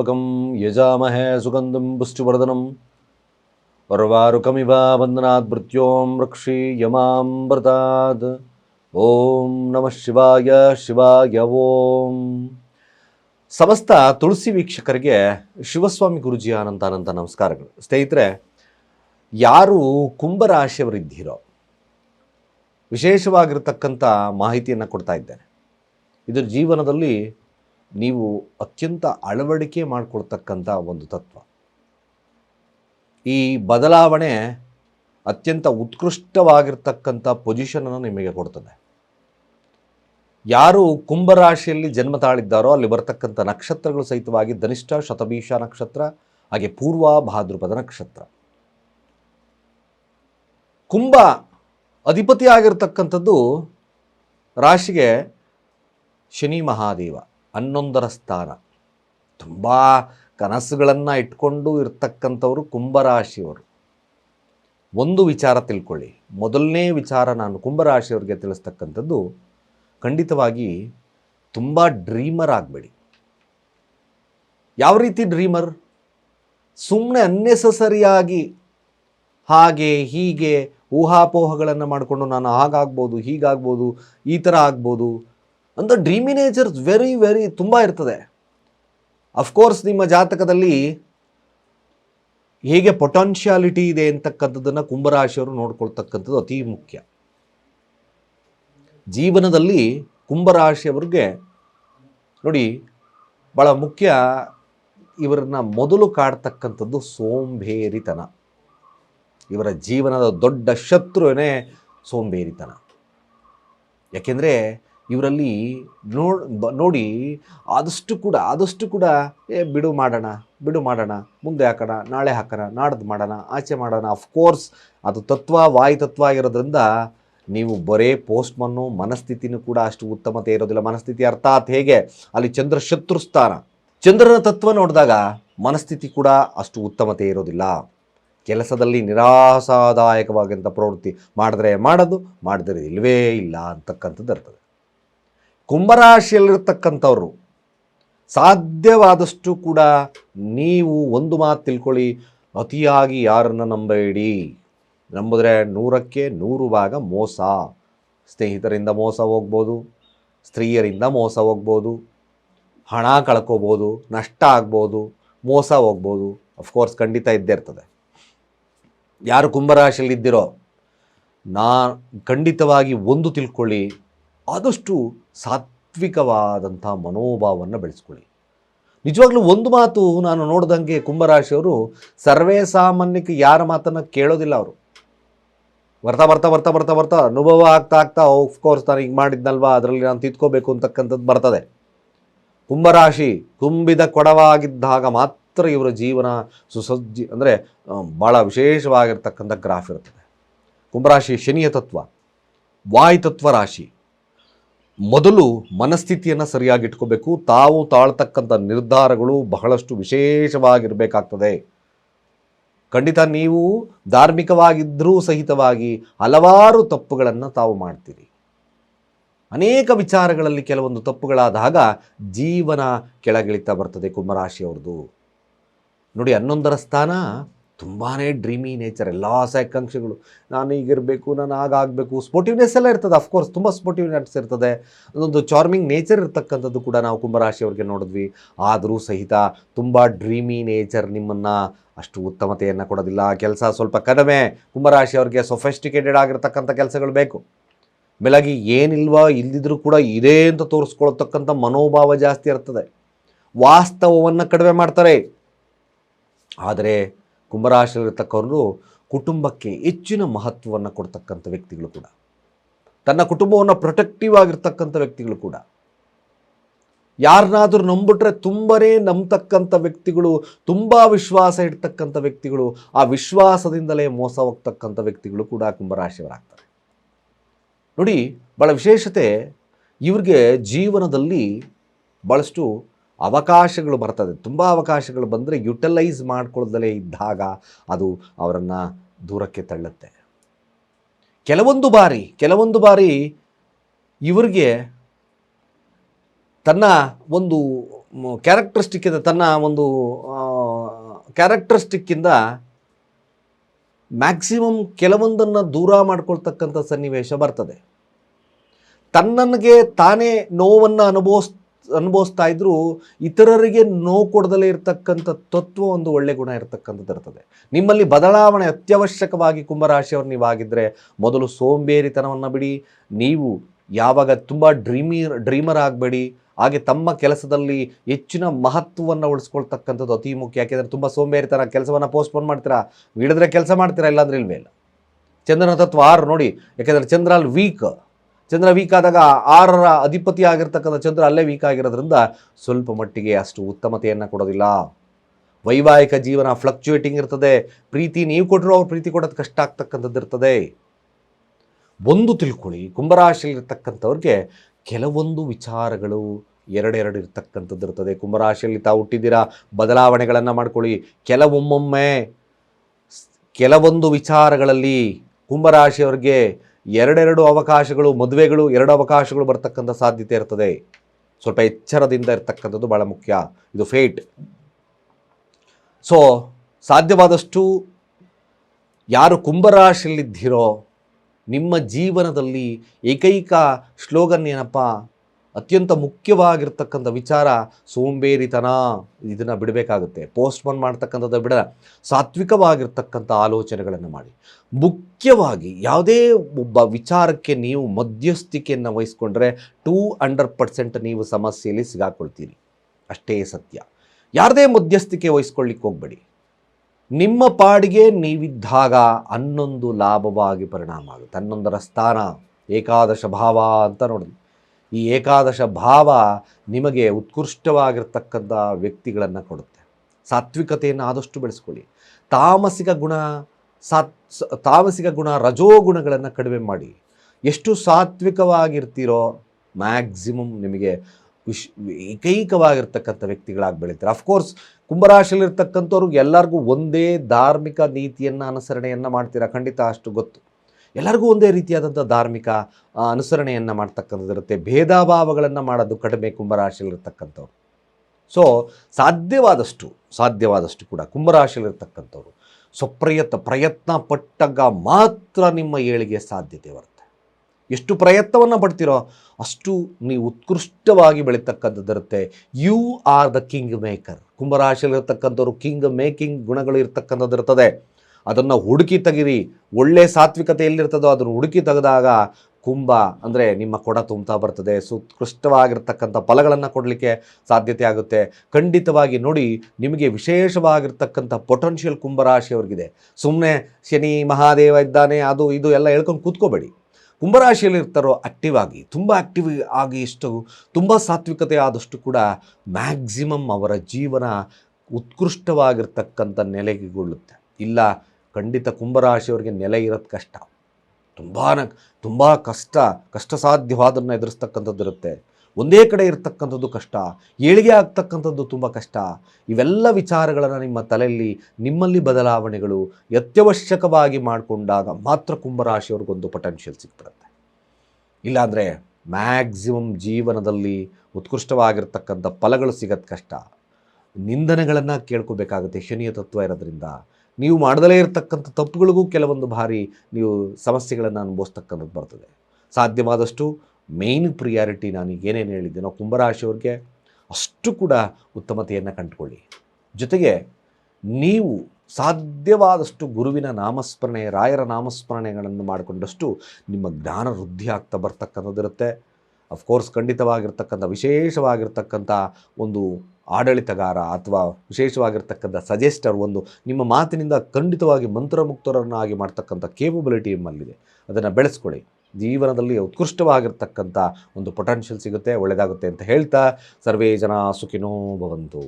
त्र्यम्बकं यजामहे सुगन्धं पुष्टिवर्धनम् पर्वारुकमिव बन्धनात् मृत्यों रक्षी यमामृतात् ಓಂ ನಮಃ ಶಿವಾಯ ಶಿವಾಯ ಓಂ ಸಮಸ್ತ ತುಳಸಿ ವೀಕ್ಷಕರಿಗೆ ಶಿವಸ್ವಾಮಿ ಗುರುಜಿ ಅನಂತ ಅನಂತ ನಮಸ್ಕಾರಗಳು ಸ್ನೇಹಿತರೆ ಯಾರು ಕುಂಭರಾಶಿಯವರಿದ್ದೀರೋ ವಿಶೇಷವಾಗಿರ್ತಕ್ಕಂಥ ಮಾಹಿತಿಯನ್ನು ಕೊಡ್ತಾ ಇದ್ದೇನೆ ಇದರ ಜೀವನದಲ್ಲಿ ನೀವು ಅತ್ಯಂತ ಅಳವಡಿಕೆ ಮಾಡಿಕೊಳ್ತಕ್ಕಂಥ ಒಂದು ತತ್ವ. ಈ ಬದಲಾವಣೆ ಅತ್ಯಂತ ಉತ್ಕೃಷ್ಟವಾಗಿರ್ತಕ್ಕಂಥ ಪೊಸಿಷನನ್ನು ನಿಮಗೆ ಕೊಡ್ತದೆ. ಯಾರು ಕುಂಭರಾಶಿಯಲ್ಲಿ ಜನ್ಮ ತಾಳಿದ್ದಾರೋ ಅಲ್ಲಿ ಬರತಕ್ಕಂಥ ನಕ್ಷತ್ರಗಳು ಸಹಿತವಾಗಿ ಧನಿಷ್ಠ, ಶತಭೀಷ ನಕ್ಷತ್ರ, ಹಾಗೆ ಪೂರ್ವ ಭಾದ್ರಪದ ನಕ್ಷತ್ರ. ಕುಂಭ ಅಧಿಪತಿ ಆಗಿರ್ತಕ್ಕಂಥದ್ದು ರಾಶಿಗೆ ಶನಿ ಮಹಾದೇವ. ಹನ್ನೊಂದರ ಸ್ಥಾನ. ತುಂಬ ಕನಸುಗಳನ್ನು ಇಟ್ಕೊಂಡು ಇರ್ತಕ್ಕಂಥವರು ಕುಂಭರಾಶಿಯವರು. ಒಂದು ವಿಚಾರ ತಿಳ್ಕೊಳ್ಳಿ. ಮೊದಲನೇ ವಿಚಾರ ನಾನು ಕುಂಭರಾಶಿಯವರಿಗೆ ತಿಳಿಸ್ತಕ್ಕಂಥದ್ದು, ಖಂಡಿತವಾಗಿ ತುಂಬ ಡ್ರೀಮರ್ ಆಗಬೇಡಿ. ಯಾವ ರೀತಿ ಡ್ರೀಮರ್? ಸುಮ್ಮನೆ ಅನ್ನೆಸಸರಿಯಾಗಿ ಹಾಗೆ, ಹೀಗೆ ಊಹಾಪೋಹಗಳನ್ನು ಮಾಡಿಕೊಂಡು ನಾನು ಹಾಗಾಗ್ಬೋದು, ಹೀಗಾಗ್ಬೋದು, ಈ ಥರ ಆಗ್ಬೋದು. ಅಂತ ಡ್ರೀಮಿನೇಚರ್ಸ್ ವೆರಿ ವೆರಿ ತುಂಬ ಇರ್ತದೆ. ಅಫ್ಕೋರ್ಸ್ ನಿಮ್ಮ ಜಾತಕದಲ್ಲಿ ಹೇಗೆ ಪೊಟೆನ್ಷಿಯಾಲಿಟಿ ಇದೆ ಅಂತಕ್ಕಂಥದ್ದನ್ನು ಕುಂಭರಾಶಿಯವರು ನೋಡ್ಕೊಳ್ತಕ್ಕಂಥದ್ದು ಅತಿ ಮುಖ್ಯ. ಜೀವನದಲ್ಲಿ ಕುಂಭರಾಶಿಯವ್ರಿಗೆ ನೋಡಿ ಭಾಳ ಮುಖ್ಯ ಇವರನ್ನ ಮೊದಲು ಕಾಡ್ತಕ್ಕಂಥದ್ದು ಸೋಂಬೇರಿತನ. ಇವರ ಜೀವನದ ದೊಡ್ಡ ಶತ್ರುವೇ ಸೋಂಬೇರಿತನ. ಯಾಕೆಂದರೆ ಇವರಲ್ಲಿ ನೋಡ್ ಆದಷ್ಟು ಕೂಡ ಆದಷ್ಟು ಕೂಡ, ಏ, ಬಿಡು ಮಾಡೋಣ ಬಿಡು ಮಾಡೋಣ, ಮುಂದೆ ಹಾಕೋಣ, ನಾಳೆ ಹಾಕೋಣ, ನಾಡ್ದು ಮಾಡೋಣ, ಆಚೆ ಮಾಡೋಣ. ಅಫ್ಕೋರ್ಸ್ ಅದು ತತ್ವ, ವಾಯು ತತ್ವ ಆಗಿರೋದ್ರಿಂದ ನೀವು ಬರೇ ಪೋಸ್ಟ್ ಮನ್ನು ಮನಸ್ಥಿತಿನೂ ಕೂಡ ಅಷ್ಟು ಉತ್ತಮತೆ ಇರೋದಿಲ್ಲ. ಮನಸ್ಥಿತಿ ಅರ್ಥಾತ್ ಹೇಗೆ? ಅಲ್ಲಿ ಚಂದ್ರ ಶತ್ರು ಸ್ಥಾನ ಚಂದ್ರನ ತತ್ವ ನೋಡಿದಾಗ ಮನಸ್ಥಿತಿ ಕೂಡ ಅಷ್ಟು ಉತ್ತಮತೆ ಇರೋದಿಲ್ಲ. ಕೆಲಸದಲ್ಲಿ ನಿರಾಸಾದಾಯಕವಾದಂಥ ಪ್ರವೃತ್ತಿ. ಮಾಡಿದ್ರೆ ಮಾಡೋದು, ಮಾಡಿದರೆ ಇಲ್ಲವೇ ಇಲ್ಲ ಅಂತಕ್ಕಂಥದ್ದು ಇರ್ತದೆ ಕುಂಭರಾಶಿಯಲ್ಲಿರ್ತಕ್ಕಂಥವ್ರು, ಸಾಧ್ಯವಾದಷ್ಟು ಕೂಡ ನೀವು ಒಂದು ಮಾತು ತಿಳ್ಕೊಳ್ಳಿ, ಅತಿಯಾಗಿ ಯಾರನ್ನು ನಂಬೇಡಿ. ನಂಬಿದ್ರೆ ನೂರಕ್ಕೆ ನೂರು ಭಾಗ ಮೋಸ. ಸ್ನೇಹಿತರಿಂದ ಮೋಸ ಹೋಗ್ಬೋದು, ಸ್ತ್ರೀಯರಿಂದ ಮೋಸ ಹೋಗ್ಬೋದು, ಹಣ ಕಳ್ಕೊಬೋದು, ನಷ್ಟ ಆಗ್ಬೋದು, ಮೋಸ ಹೋಗ್ಬೋದು. ಅಫ್ಕೋರ್ಸ್ ಖಂಡಿತ ಇದ್ದೇ ಇರ್ತದೆ. ಯಾರು ಕುಂಭರಾಶಿಯಲ್ಲಿದ್ದಿರೋ, ನಾ ಖಂಡಿತವಾಗಿ ಒಂದು ತಿಳ್ಕೊಳ್ಳಿ ಆದಷ್ಟು ಸಾತ್ವಿಕವಾದಂಥ ಮನೋಭಾವವನ್ನು ಬೆಳೆಸ್ಕೊಳ್ಳಿ. ನಿಜವಾಗ್ಲೂ ಒಂದು ಮಾತು ನಾನು ನೋಡ್ದಂಗೆ ಕುಂಭರಾಶಿಯವರು ಸರ್ವೇ ಸಾಮಾನ್ಯಕ್ಕೆ ಯಾರ ಮಾತನ್ನು ಕೇಳೋದಿಲ್ಲ ಅವರು. ಬರ್ತಾ ಬರ್ತಾ ಬರ್ತಾ ಬರ್ತಾ ಬರ್ತಾ ಅನುಭವ ಆಗ್ತಾ ಆಗ್ತಾ ಕೋರ್ಸ್ ನಾನು ಹಿಂಗೆ ಮಾಡಿದ್ನಲ್ವಾ? ಅದರಲ್ಲಿ ನಾನು ತಿದ್ಕೋಬೇಕು ಅಂತಕ್ಕಂಥದ್ದು ಬರ್ತದೆ. ಕುಂಭರಾಶಿ ತುಂಬಿದ ಕೊಡವಾಗಿದ್ದಾಗ ಮಾತ್ರ ಇವರ ಜೀವನ ಸುಸಜ್ಜಿ, ಅಂದರೆ ಭಾಳ ವಿಶೇಷವಾಗಿರ್ತಕ್ಕಂಥ ಗ್ರಾಫ್ ಇರ್ತದೆ ಕುಂಭರಾಶಿ ಶನಿಯ ತತ್ವ, ವಾಯು ತತ್ವ ರಾಶಿ. ಮೊದಲು ಮನಸ್ಥಿತಿಯನ್ನು ಸರಿಯಾಗಿ ಇಟ್ಕೋಬೇಕು. ತಾವು ತಾಳ್ತಕ್ಕಂಥ ನಿರ್ಧಾರಗಳು ಬಹಳಷ್ಟು ವಿಶೇಷವಾಗಿರಬೇಕಾಗ್ತದೆ. ಖಂಡಿತ ನೀವು ಧಾರ್ಮಿಕವಾಗಿದ್ದರೂ ಸಹಿತವಾಗಿ ಹಲವಾರು ತಪ್ಪುಗಳನ್ನು ತಾವು ಮಾಡ್ತೀರಿ. ಅನೇಕ ವಿಚಾರಗಳಲ್ಲಿ ಕೆಲವೊಂದು ತಪ್ಪುಗಳಾದಾಗ ಜೀವನ ಕೆಳಗಿಳಿತಾ ಬರ್ತದೆ ಕುಂಭರಾಶಿಯವ್ರದ್ದು. ನೋಡಿ ಹನ್ನೊಂದರ ಸ್ಥಾನ ತುಂಬಾ ಡ್ರೀಮಿ ನೇಚರ್ ಎಲ್ಲ ಆಕಾಂಕ್ಷೆಗಳು ನಾನು ಈಗಿರಬೇಕು, ನಾನು ಆಗಾಗಬೇಕು ಸ್ಪೋರ್ಟಿವ್ನೆಸ್ ಎಲ್ಲ ಇರ್ತದೆ ಅಫ್ಕೋರ್ಸ್ ತುಂಬ ಸ್ಪೋರ್ಟಿವ್ನೆಸ್ ಇರ್ತದೆ. ಅದೊಂದು ಚಾರ್ಮಿಂಗ್ ನೇಚರ್ ಇರ್ತಕ್ಕಂಥದ್ದು ಕೂಡ ನಾವು ಕುಂಭರಾಶಿಯವ್ರಿಗೆ ನೋಡಿದ್ವಿ. ಆದರೂ ಸಹಿತ ತುಂಬ ಡ್ರೀಮಿ ನೇಚರ್ ನಿಮ್ಮನ್ನು ಅಷ್ಟು ಉತ್ತಮತೆಯನ್ನು ಕೊಡೋದಿಲ್ಲ. ಕೆಲಸ ಸ್ವಲ್ಪ ಕಡಿಮೆ. ಕುಂಭರಾಶಿಯವ್ರಿಗೆ ಸೊಫೆಸ್ಟಿಕೇಟೆಡ್ ಆಗಿರ್ತಕ್ಕಂಥ ಕೆಲಸಗಳು ಬೇಕು. ಬೆಳಗ್ಗೆ ಏನಿಲ್ವಾ ಇಲ್ದಿದ್ರೂ ಕೂಡ ಇದೇ ಅಂತ ತೋರಿಸ್ಕೊಳ್ತಕ್ಕಂಥ ಮನೋಭಾವ ಜಾಸ್ತಿ ಇರ್ತದೆ. ವಾಸ್ತವವನ್ನು ಕಡಿಮೆ ಮಾಡ್ತಾರೆ. ಆದರೆ ಕುಂಭರಾಶಿಯಲ್ಲಿರ್ತಕ್ಕವರು ಕುಟುಂಬಕ್ಕೆ ಹೆಚ್ಚಿನ ಮಹತ್ವವನ್ನು ಕೊಡ್ತಕ್ಕಂಥ ವ್ಯಕ್ತಿಗಳು ಕೂಡ. ತನ್ನ ಕುಟುಂಬವನ್ನು ಪ್ರೊಟೆಕ್ಟಿವ್ ಆಗಿರ್ತಕ್ಕಂಥ ವ್ಯಕ್ತಿಗಳು ಕೂಡ. ಯಾರನ್ನಾದರೂ ನಂಬಿಟ್ರೆ ತುಂಬನೇ ನಂಬತಕ್ಕಂಥ ವ್ಯಕ್ತಿಗಳು, ತುಂಬ ವಿಶ್ವಾಸ ಇಡ್ತಕ್ಕಂಥ ವ್ಯಕ್ತಿಗಳು, ಆ ವಿಶ್ವಾಸದಿಂದಲೇ ಮೋಸ ಹೋಗ್ತಕ್ಕಂಥ ವ್ಯಕ್ತಿಗಳು ಕೂಡ ಕುಂಭರಾಶಿಯವರಾಗ್ತಾರೆ. ನೋಡಿ ಭಾಳ ವಿಶೇಷತೆ, ಇವ್ರಿಗೆ ಜೀವನದಲ್ಲಿ ಭಾಳಷ್ಟು ಅವಕಾಶಗಳು ಬರ್ತದೆ. ತುಂಬ ಅವಕಾಶಗಳು ಬಂದರೆ ಯುಟಿಲೈಸ್ ಮಾಡ್ಕೊಳ್ದಲೇ ಇದ್ದಾಗ ಅದು ಅವರನ್ನು ದೂರಕ್ಕೆ ತಳ್ಳುತ್ತೆ. ಕೆಲವೊಂದು ಬಾರಿ ಕೆಲವೊಂದು ಬಾರಿ ಇವರಿಗೆ ತನ್ನ ಒಂದು ಕ್ಯಾರೆಕ್ಟರಿಸ್ಟಿಕ್ಕಿಂದ ತನ್ನ ಒಂದು ಕ್ಯಾರೆಕ್ಟರಿಸ್ಟಿಕ್ಕಿಂದ ಮ್ಯಾಕ್ಸಿಮಮ್ ಕೆಲವೊಂದನ್ನು ದೂರ ಮಾಡ್ಕೊಳ್ತಕ್ಕಂಥ ಸನ್ನಿವೇಶ ಬರ್ತದೆ. ತನ್ನನಿಗೆ ತಾನೇ ನೋವನ್ನು ಅನುಭವಿಸ್ ಅನುಭವಿಸ್ತಾ ಇದ್ದರೂ ಇತರರಿಗೆ ನೋವು ಕೊಡದಲೇ ಇರತಕ್ಕಂಥ ತತ್ವ ಒಂದು ಒಳ್ಳೆ ಗುಣ ಇರತಕ್ಕಂಥದ್ದು ಇರ್ತದೆ. ನಿಮ್ಮಲ್ಲಿ ಬದಲಾವಣೆ ಅತ್ಯವಶ್ಯಕವಾಗಿ ಕುಂಭರಾಶಿಯವರು ನೀವಾಗಿದ್ದರೆ ಮೊದಲು ಸೋಂಬೇರಿತನವನ್ನು ಬಿಡಿ, ನೀವು ಯಾವಾಗ ತುಂಬ ಡ್ರೀಮಿ, ಡ್ರೀಮರ್ ಆಗಬೇಡಿ, ಹಾಗೆ ತಮ್ಮ ಕೆಲಸದಲ್ಲಿ ಹೆಚ್ಚಿನ ಮಹತ್ವವನ್ನು ಉಳಿಸ್ಕೊಳ್ತಕ್ಕಂಥದ್ದು ಅತಿ ಮುಖ್ಯ. ಯಾಕೆಂದರೆ ತುಂಬ ಸೋಂಬೇರಿತನ ಕೆಲಸವನ್ನು ಪೋಸ್ಟ್ಪೋನ್ ಮಾಡ್ತೀರಾ? ಹಿಡಿದ್ರೆ ಕೆಲಸ ಮಾಡ್ತೀರಾ? ಇಲ್ಲಾಂದ್ರೆ ಇಲ್ವೇ ಇಲ್ಲ. ಚಂದ್ರನ ತತ್ವ ಆರು ನೋಡಿ. ಯಾಕೆಂದರೆ ಚಂದ್ರ ಅಲ್ಲಿ ವೀಕ್ ಚಂದ್ರ ವೀಕ್ ಆದಾಗ ಆರರ ಅಧಿಪತಿ ಆಗಿರ್ತಕ್ಕಂಥ ಚಂದ್ರ ಅಲ್ಲೇ ವೀಕ್ ಆಗಿರೋದ್ರಿಂದ ಸ್ವಲ್ಪ ಮಟ್ಟಿಗೆ ಅಷ್ಟು ಉತ್ತಮತೆಯನ್ನು ಕೊಡೋದಿಲ್ಲ. ವೈವಾಹಿಕ ಜೀವನ ಫ್ಲಕ್ಚುಯೇಟಿಂಗ್ ಇರ್ತದೆ. ಪ್ರೀತಿ ನೀವು ಕೊಟ್ಟರು ಅವ್ರು ಪ್ರೀತಿ ಕೊಡೋದು ಕಷ್ಟ ಆಗ್ತಕ್ಕಂಥದ್ದು ಇರ್ತದೆ. ಒಂದು ತಿಳ್ಕೊಳ್ಳಿ ಕುಂಭರಾಶಿಯಲ್ಲಿರ್ತಕ್ಕಂಥವ್ರಿಗೆ ಕೆಲವೊಂದು ವಿಚಾರಗಳು ಎರಡೆರಡು ಇರ್ತಕ್ಕಂಥದ್ದು ಇರ್ತದೆ. ಕುಂಭರಾಶಿಯಲ್ಲಿ ತಾವು ಹುಟ್ಟಿದ್ದೀರಾ, ಬದಲಾವಣೆಗಳನ್ನು ಮಾಡ್ಕೊಳ್ಳಿ. ಕೆಲವೊಮ್ಮೊಮ್ಮೆ ಕೆಲವೊಂದು ವಿಚಾರಗಳಲ್ಲಿ ಕುಂಭರಾಶಿಯವರಿಗೆ ಎರಡೆರಡು ಅವಕಾಶಗಳು, ಮದುವೆಗಳು, ಎರಡು ಅವಕಾಶಗಳು ಬರ್ತಕ್ಕಂಥ ಸಾಧ್ಯತೆ ಇರ್ತದೆ. ಸ್ವಲ್ಪ ಎಚ್ಚರದಿಂದ ಇರ್ತಕ್ಕಂಥದ್ದು ಭಾಳ ಮುಖ್ಯ. ಇದು ಫೇಟ್ ಸೊ ಸಾಧ್ಯವಾದಷ್ಟು ಯಾರು ಕುಂಭರಾಶಿಯಲ್ಲಿದ್ದೀರೋ, ನಿಮ್ಮ ಜೀವನದಲ್ಲಿ ಏಕೈಕ ಸ್ಲೋಗನ್ ಏನಪ್ಪ? ಅತ್ಯಂತ ಮುಖ್ಯವಾಗಿರ್ತಕ್ಕಂಥ ವಿಚಾರ ಸೋಂಬೇರಿತನ. ಇದನ್ನು ಬಿಡಬೇಕಾಗುತ್ತೆ. ಪೋಸ್ಟ್ಪೋನ್ ಮಾಡ್ತಕ್ಕಂಥದ್ದು ಬಿಡ ಸಾತ್ವಿಕವಾಗಿರ್ತಕ್ಕಂಥ ಆಲೋಚನೆಗಳನ್ನು ಮಾಡಿ. ಮುಖ್ಯವಾಗಿ ಯಾವುದೇ ಒಬ್ಬ ವಿಚಾರಕ್ಕೆ ನೀವು ಮಧ್ಯಸ್ಥಿಕೆಯನ್ನು ವಹಿಸ್ಕೊಂಡ್ರೆ ಟೂ ಹಂಡ್ರೆಡ್ ಪರ್ಸೆಂಟ್ ನೀವು ಸಮಸ್ಯೆಯಲ್ಲಿ ಸಿಗಾಕೊಳ್ತೀರಿ. ಅಷ್ಟೇ ಸತ್ಯ. ಯಾರದೇ ಮಧ್ಯಸ್ಥಿಕೆ ವಹಿಸ್ಕೊಳ್ಳಿಕ್ಕೆ ಹೋಗಬೇಡಿ. ನಿಮ್ಮ ಪಾಡಿಗೆ ನೀವಿದ್ದಾಗ ಹನ್ನೊಂದು ಲಾಭವಾಗಿ ಪರಿಣಾಮ ಆಗುತ್ತೆ. ಹನ್ನೊಂದರ ಸ್ಥಾನ, ಏಕಾದಶ ಭಾವ ಅಂತ ನೋಡಿ ಈ ಏಕಾದಶ ಭಾವ ನಿಮಗೆ ಉತ್ಕೃಷ್ಟವಾಗಿರ್ತಕ್ಕಂಥ ವ್ಯಕ್ತಿಗಳನ್ನು ಕೊಡುತ್ತೆ. ಸಾತ್ವಿಕತೆಯನ್ನು ಆದಷ್ಟು ಬೆಳೆಸ್ಕೊಳ್ಳಿ. ತಾಮಸಿಕ ಗುಣ, ಸಾತ್ ತಾಮಸಿಕ ಗುಣ ರಜೋಗುಣಗಳನ್ನು ಕಡಿಮೆ ಮಾಡಿ. ಎಷ್ಟು ಸಾತ್ವಿಕವಾಗಿರ್ತೀರೋ ಮ್ಯಾಕ್ಸಿಮಮ್ ನಿಮಗೆ ವಿಶ್, ಏಕೈಕವಾಗಿರ್ತಕ್ಕಂಥ ವ್ಯಕ್ತಿಗಳಾಗಿ ಬೆಳೀತಾರೆ. ಅಫ್ಕೋರ್ಸ್ ಕುಂಭರಾಶಿಯಲ್ಲಿರ್ತಕ್ಕಂಥವ್ರು ಎಲ್ಲರಿಗೂ ಒಂದೇ ಧಾರ್ಮಿಕ ನೀತಿಯನ್ನು ಅನುಸರಣೆಯನ್ನು ಮಾಡ್ತೀರಾ? ಖಂಡಿತ ಅಷ್ಟು ಗೊತ್ತು. ಎಲ್ಲರಿಗೂ ಒಂದೇ ರೀತಿಯಾದಂಥ ಧಾರ್ಮಿಕ ಅನುಸರಣೆಯನ್ನು ಮಾಡ್ತಕ್ಕಂಥದ್ದಿರುತ್ತೆ. ಭೇದ ಭಾವಗಳನ್ನು ಮಾಡೋದು ಕಡಿಮೆ ಕುಂಭರಾಶಿಯಲ್ಲಿರ್ತಕ್ಕಂಥವ್ರು. ಸೊ ಸಾಧ್ಯವಾದಷ್ಟು ಸಾಧ್ಯವಾದಷ್ಟು ಕೂಡ ಕುಂಭರಾಶಿಯಲ್ಲಿರ್ತಕ್ಕಂಥವ್ರು, ಸ್ವಪ್ರಯತ್ನ ಪ್ರಯತ್ನ ಪಟ್ಟಾಗ ಮಾತ್ರ ನಿಮ್ಮ ಏಳಿಗೆ ಸಾಧ್ಯತೆ ಬರುತ್ತೆ. ಎಷ್ಟು ಪ್ರಯತ್ನವನ್ನು ಪಡ್ತೀರೋ ಅಷ್ಟು ನೀವು ಉತ್ಕೃಷ್ಟವಾಗಿ ಬೆಳೀತಕ್ಕಂಥದ್ದಿರುತ್ತೆ. You are the king maker ಕುಂಭರಾಶಿಯಲ್ಲಿರ್ತಕ್ಕಂಥವ್ರು king making ಗುಣಗಳು ಇರ್ತಕ್ಕಂಥದ್ದು ಇರ್ತದೆ ಅದನ್ನು ಹುಡುಕಿ ತೆಗಿರಿ. ಒಳ್ಳೆ ಸಾತ್ವಿಕತೆ ಎಲ್ಲಿರ್ತದೋ ಅದನ್ನು ಹುಡುಕಿ ತೆಗೆದಾಗ ಕುಂಭ ಅಂದರೆ ನಿಮ್ಮ ಕೊಡ ತುಂಬ್ತಾ ಬರ್ತದೆ. ಸುತ್ಕೃಷ್ಟವಾಗಿರ್ತಕ್ಕಂಥ ಫಲಗಳನ್ನು ಕೊಡಲಿಕ್ಕೆ ಸಾಧ್ಯತೆ ಆಗುತ್ತೆ. ಖಂಡಿತವಾಗಿ ನೋಡಿ, ನಿಮಗೆ ವಿಶೇಷವಾಗಿರ್ತಕ್ಕಂಥ ಪೊಟೆನ್ಷಿಯಲ್ ಕುಂಭರಾಶಿಯವ್ರಿಗಿದೆ. ಸುಮ್ಮನೆ ಶನಿ ಮಹಾದೇವ ಇದ್ದಾನೆ, ಅದು ಇದು ಎಲ್ಲ ಹೇಳ್ಕೊಂಡು ಕೂತ್ಕೋಬೇಡಿ. ಕುಂಭರಾಶಿಯಲ್ಲಿ ಇರ್ತಾರೋ ಆಕ್ಟಿವ್ ಆಗಿ, ತುಂಬ ಆಕ್ಟಿವ್ ಆಗಿ ಇಷ್ಟು, ತುಂಬ ಸಾತ್ವಿಕತೆ ಆದಷ್ಟು ಕೂಡ ಮ್ಯಾಕ್ಸಿಮಮ್ ಅವರ ಜೀವನ ಉತ್ಕೃಷ್ಟವಾಗಿರ್ತಕ್ಕಂಥ ನೆಲೆಗೆಗೊಳ್ಳುತ್ತೆ ಇಲ್ಲ ಖಂಡಿತ ಕುಂಭರಾಶಿಯವರಿಗೆ ನೆಲೆ ಇರೋದು ಕಷ್ಟ. ತುಂಬಾ ತುಂಬ ಕಷ್ಟ ಕಷ್ಟ ಸಾಧ್ಯವಾದನ್ನು ಎದುರಿಸ್ತಕ್ಕಂಥದ್ದು ಇರುತ್ತೆ. ಒಂದೇ ಕಡೆ ಇರತಕ್ಕಂಥದ್ದು ಕಷ್ಟ, ಏಳಿಗೆ ಆಗ್ತಕ್ಕಂಥದ್ದು ತುಂಬ ಕಷ್ಟ. ಇವೆಲ್ಲ ವಿಚಾರಗಳನ್ನು ನಿಮ್ಮ ತಲೆಯಲ್ಲಿ, ನಿಮ್ಮಲ್ಲಿ ಬದಲಾವಣೆಗಳು ಅತ್ಯವಶ್ಯಕವಾಗಿ ಮಾಡಿಕೊಂಡಾಗ ಮಾತ್ರ ಕುಂಭರಾಶಿಯವ್ರಿಗೊಂದು ಪೊಟೆನ್ಷಿಯಲ್ ಸಿಕ್ಬಿಡುತ್ತೆ. ಇಲ್ಲಾಂದರೆ ಮ್ಯಾಕ್ಸಿಮಮ್ ಜೀವನದಲ್ಲಿ ಉತ್ಕೃಷ್ಟವಾಗಿರ್ತಕ್ಕಂಥ ಫಲಗಳು ಸಿಗೋದು ಕಷ್ಟ. ನಿಂದನೆಗಳನ್ನು ಕೇಳ್ಕೋಬೇಕಾಗುತ್ತೆ, ಶನಿಯ ತತ್ವ ಇರೋದ್ರಿಂದ. ನೀವು ಮಾಡದಲೇ ಇರತಕ್ಕಂಥ ತಪ್ಪುಗಳಿಗೂ ಕೆಲವೊಂದು ಬಾರಿ ನೀವು ಸಮಸ್ಯೆಗಳನ್ನು ಅನುಭವಿಸ್ತಕ್ಕಂಥದ್ದು ಬರ್ತದೆ. ಸಾಧ್ಯವಾದಷ್ಟು ಮೇಯ್ನ್ ಪ್ರಿಯಾರಿಟಿ ನಾನು ಏನೇನು ಹೇಳಿದ್ದೀನೋ ಕುಂಭರಾಶಿಯವ್ರಿಗೆ ಅಷ್ಟು ಕೂಡ ಉತ್ತಮತೆಯನ್ನು ಕಂಡುಕೊಳ್ಳಿ. ಜೊತೆಗೆ ನೀವು ಸಾಧ್ಯವಾದಷ್ಟು ಗುರುವಿನ ನಾಮಸ್ಮರಣೆ, ರಾಯರ ನಾಮಸ್ಮರಣೆಗಳನ್ನು ಮಾಡಿಕೊಂಡಷ್ಟು ನಿಮ್ಮ ಜ್ಞಾನ ವೃದ್ಧಿ ಆಗ್ತಾ ಬರ್ತಕ್ಕಂಥದ್ದಿರುತ್ತೆ ಅಫ್ಕೋರ್ಸ್ ಖಂಡಿತವಾಗಿರ್ತಕ್ಕಂಥ, ವಿಶೇಷವಾಗಿರ್ತಕ್ಕಂಥ ಒಂದು ಆಡಳಿತಗಾರ ಅಥವಾ ವಿಶೇಷವಾಗಿರ್ತಕ್ಕಂಥ ಸಜೆಸ್ಟರ್ ಒಂದು ನಿಮ್ಮ ಮಾತಿನಿಂದ ಖಂಡಿತವಾಗಿ ಮಂತ್ರಮುಕ್ತರನ್ನಾಗಿ ಮಾಡ್ತಕ್ಕಂಥ ಕೇಪಬಿಲಿಟಿ ನಿಮ್ಮಲ್ಲಿದೆ ಅದನ್ನು ಬೆಳೆಸ್ಕೊಳ್ಳಿ. ಜೀವನದಲ್ಲಿ ಉತ್ಕೃಷ್ಟವಾಗಿರ್ತಕ್ಕಂಥ ಒಂದು ಪೊಟೆನ್ಷಿಯಲ್ ಸಿಗುತ್ತೆ ಒಳ್ಳೆಯದಾಗುತ್ತೆ ಅಂತ ಹೇಳ್ತಾ ಸರ್ವೇ ಜನ ಸುಖಿನೋ ಭವಂತು.